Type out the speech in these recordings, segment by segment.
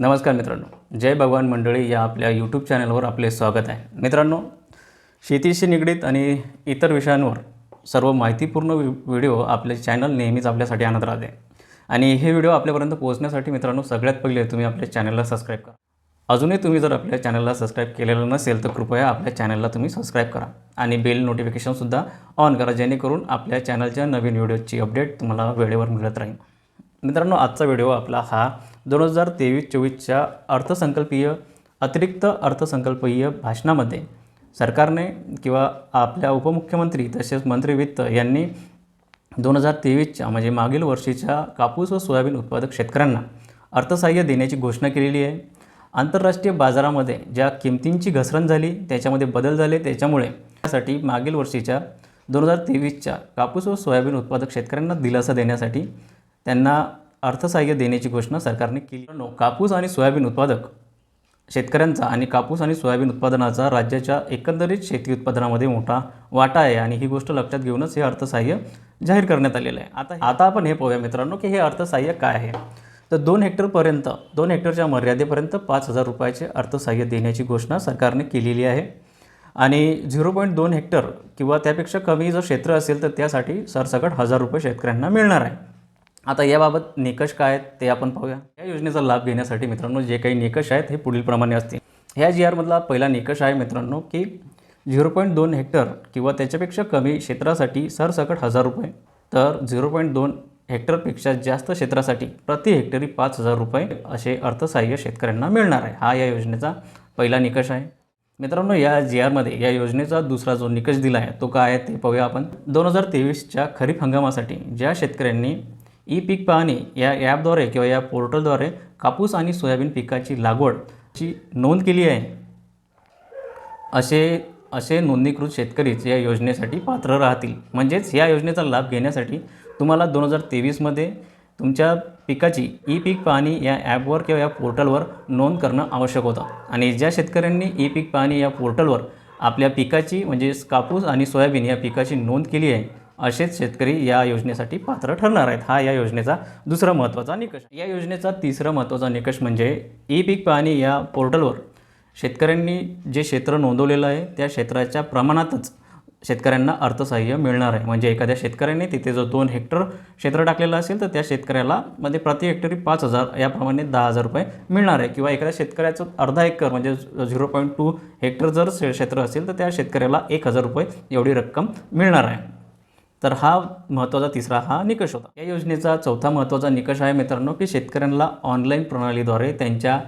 नमस्कार मित्रांनो. जय भगवान मंडळी या आपल्या यूट्यूब चॅनलवर आपले स्वागत आहे. मित्रांनो शेतीशी निगडीत आणि इतर विषयांवर सर्व माहितीपूर्ण व्हिडिओ आपले चॅनल नेहमीच आपल्यासाठी आणत राहते. आणि हे व्हिडिओ आपल्यापर्यंत पोहोचण्यासाठी मित्रांनो सगळ्यात पहिले तुम्ही आपल्या चॅनलला सबस्क्राईब करा. अजूनही तुम्ही जर आपल्या चॅनलला सबस्क्राईब केलेलं नसेल तर कृपया आपल्या चॅनलला तुम्ही सबस्क्राईब करा. आणि बेल नोटिफिकेशनसुद्धा ऑन करा जेणेकरून आपल्या चॅनलच्या नवीन व्हिडिओची अपडेट तुम्हाला वेळेवर मिळत राहील. मित्रांनो आजचा व्हिडिओ आपला हा दोन हजार तेवीस चोवीसच्या अर्थसंकल्पीय अतिरिक्त अर्थसंकल्पीय भाषणामध्ये सरकारने किंवा आपल्या उपमुख्यमंत्री तसेच मंत्री वित्त यांनी दोन हजार तेवीसच्या म्हणजे मागील वर्षीच्या कापूस व सोयाबीन उत्पादक शेतकऱ्यांना अर्थसहाय्य देण्याची घोषणा केलेली आहे. आंतरराष्ट्रीय बाजारामध्ये ज्या किमतींची घसरण झाली त्याच्यामध्ये बदल झाले त्याच्यामुळे त्यासाठी मागील वर्षीच्या दोन हजार तेवीसच्या कापूस व सोयाबीन उत्पादक शेतकऱ्यांना दिलासा देण्यासाठी त्यांना अर्थसहाय्य देण्याची घोषणा सरकारने केली. कापूस आणि सोयाबीन उत्पादक शेतकऱ्यांचा आणि कापूस आणि सोयाबीन उत्पादनाचा राज्याच्या एकंदरीत शेती उत्पादनामध्ये मोठा वाटा आहे आणि ही गोष्ट लक्षात घेऊनच हे अर्थसहाय्य जाहीर करण्यात आलेलं आहे. आता आता आपण हे पाहूया मित्रांनो की हे अर्थसहाय्य काय आहे. तर दोन हेक्टरपर्यंत दोन हेक्टरच्या मर्यादेपर्यंत पाच हजार रुपयाचे अर्थसहाय्य देण्याची घोषणा सरकारने केलेली आहे. आणि झिरो पॉईंट दोन हेक्टर किंवा त्यापेक्षा कमी जर क्षेत्र असेल तर त्यासाठी सरसकट हजार रुपये शेतकऱ्यांना मिळणार आहे. आता याबाबत निकष काय आहेत ते आपण पाहूया. या योजनेचा लाभ घेण्यासाठी मित्रांनो जे काही निकष आहेत हे पुढीलप्रमाणे असतील. ह्या जी आरमधला पहिला निकष आहे मित्रांनो की झिरो पॉईंट दोन हेक्टर किंवा त्याच्यापेक्षा कमी क्षेत्रासाठी सरसकट हजार रुपये. तर झिरो पॉईंट दोन हेक्टरपेक्षा जास्त क्षेत्रासाठी प्रति हेक्टरी पाच हजार रुपये असे अर्थसहाय्य शेतकऱ्यांना मिळणार आहे. हा या योजनेचा पहिला निकष आहे. मित्रांनो या जी आरमध्ये या योजनेचा दुसरा जो निकष दिला आहे तो काय आहे ते पाहूया आपण. दोन हजार तेवीसच्या खरीप हंगामासाठी ज्या शेतकऱ्यांनी ई पीक पाहणी या ॲपद्वारे किंवा या पोर्टलद्वारे कापूस आणि सोयाबीन पिकाची लागवडची नोंद केली आहे. असे असे नोंदणीकृत शेतकरीच या योजनेसाठी पात्र राहतील. म्हणजेच या योजनेचा लाभ घेण्यासाठी तुम्हाला दोन हजार तेवीसमध्ये तुमच्या पिकाची ई पीक पाहणी या ॲपवर किंवा या पोर्टलवर नोंद करणं आवश्यक होतं. आणि ज्या शेतकऱ्यांनी ई पीक पाहणी या पोर्टलवर आपल्या पिकाची म्हणजेच कापूस आणि सोयाबीन या पिकाची नोंद केली आहे असेच शेतकरी या योजनेसाठी पात्र ठरणार आहेत. हा या योजनेचा दुसरा महत्त्वाचा निकष. या योजनेचा तिसरा महत्त्वाचा निकष म्हणजे ई पीक पाहणी या पोर्टलवर. शेतकऱ्यांनी जे क्षेत्र नोंदवलेलं आहे त्या क्षेत्राच्या प्रमाणातच शेतकऱ्यांना अर्थसहाय्य मिळणार आहे. म्हणजे एखाद्या शेतकऱ्याने तिथे जो दोन हेक्टर क्षेत्र टाकलेलं असेल तर त्या शेतकऱ्याला म्हणजे प्रति हेक्टरी पाच हजार याप्रमाणे दहा हजार रुपये मिळणार आहे. किंवा एखाद्या शेतकऱ्याचं अर्धा एकर म्हणजे झिरो पॉईंट टू हेक्टर जर शे- क्षेत्र असेल तर त्या शेतकऱ्याला एक हजार रुपये एवढी रक्कम मिळणार आहे. तर हा महत्त्वाचा तिसरा हा निकष होता. या योजनेचा चौथा महत्त्वाचा निकष आहे मित्रांनो की शेतकऱ्यांना ऑनलाईन प्रणालीद्वारे त्यांच्या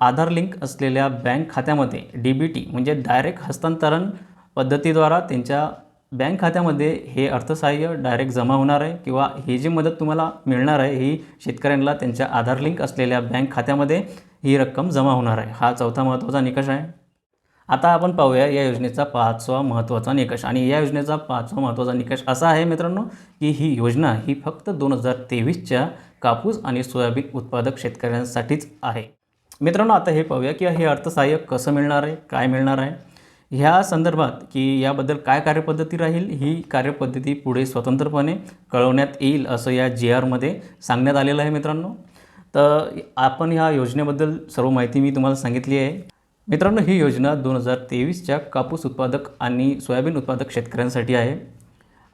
आधार लिंक असलेल्या बँक खात्यामध्ये डी बी टी म्हणजे डायरेक्ट हस्तांतरण पद्धतीद्वारा त्यांच्या बँक खात्यामध्ये हे अर्थसहाय्य डायरेक्ट जमा होणार आहे किंवा ही जी मदत तुम्हाला मिळणार आहे ही शेतकऱ्यांना त्यांच्या आधार लिंक असलेल्या बँक खात्यामध्ये ही रक्कम जमा होणार आहे. हा चौथा महत्त्वाचा निकष आहे. आता आपण पाहूया या योजनेचा पाचवा महत्त्वाचा निकष. आणि या योजनेचा पाचवा महत्त्वाचा निकष असा आहे मित्रांनो की ही योजना ही फक्त दोन हजार तेवीसच्या कापूस आणि सोयाबीन उत्पादक शेतकऱ्यांसाठीच आहे. मित्रांनो आता हे पाहूया की हे अर्थसहाय्य कसं मिळणार आहे काय मिळणार आहे? ह्या संदर्भात की याबद्दल काय कार्यपद्धती राहील ही कार्यपद्धती पुढे स्वतंत्रपणे कळवण्यात येईल असं या जी आरमध्ये सांगण्यात आलेलं आहे मित्रांनो. तर आपण ह्या योजनेबद्दल सर्व माहिती मी तुम्हाला सांगितली आहे. मित्रांनो ही योजना दोन हजार तेवीसच्या कापूस उत्पादक आणि सोयाबीन उत्पादक शेतकऱ्यांसाठी आहे.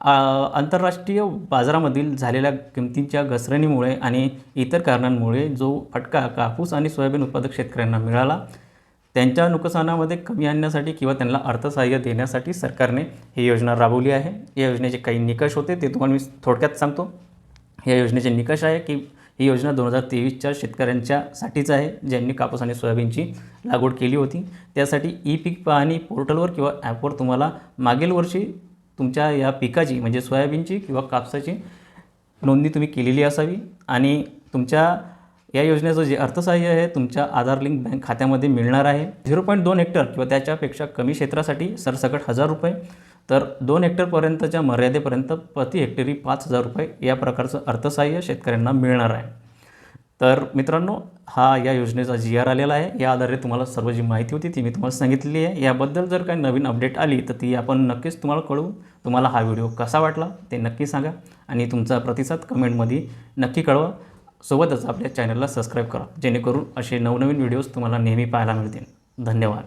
आंतरराष्ट्रीय बाजारामधील झालेल्या किमतींच्या घसरणीमुळे आणि इतर कारणांमुळे जो फटका कापूस आणि सोयाबीन उत्पादक शेतकऱ्यांना मिळाला त्यांच्या नुकसानामध्ये कमी आणण्यासाठी किंवा त्यांना अर्थसहाय्य देण्यासाठी सरकारने ही योजना राबवली आहे. या योजनेचे काही निकष होते ते तुम्हाला मी थोडक्यात सांगतो. या योजनेचे निकष आहे की ही योजना दोन हजार तेवीसच्या शेतकऱ्यांच्यासाठीच आहे ज्यांनी कापूस आणि सोयाबीनची लागवड केली होती. त्यासाठी ई पीक पाहणी पोर्टलवर किंवा ॲपवर तुम्हाला मागील वर्षी तुमच्या या पिकाची म्हणजे सोयाबीनची किंवा कापसाची नोंदणी तुम्ही केलेली असावी. आणि तुमच्या या योजनेचं जे अर्थसहाय्य आहे तुमच्या आधार लिंक बँक खात्यामध्ये मिळणार आहे. झिरो पॉईंट दोन हेक्टर किंवा त्याच्यापेक्षा कमी क्षेत्रासाठी सरसकट हजार रुपये तर दोन हेक्टरपर्यंतच्या मर्यादेपर्यंत प्रति हेक्टरी पाच हजार रुपये या प्रकारचं अर्थसहाय्य शेतकऱ्यांना मिळणार आहे. तर मित्रांनो हा या योजनेचा जी आर आलेला आहे. या आधारे तुम्हाला सर्व जी माहिती होती ती मी तुम्हाला सांगितलेली आहे. याबद्दल जर काही नवीन अपडेट आली तर ती आपण नक्कीच तुम्हाला कळवू. तुम्हाला हा व्हिडिओ कसा वाटला ते नक्की सांगा आणि तुमचा प्रतिसाद कमेंटमध्ये नक्की कळवा. सोबतच आपल्या चॅनलला सबस्क्राईब करा जेणेकरून असे नवनवीन व्हिडिओज तुम्हाला नेहमी पाहायला मिळतील. धन्यवाद.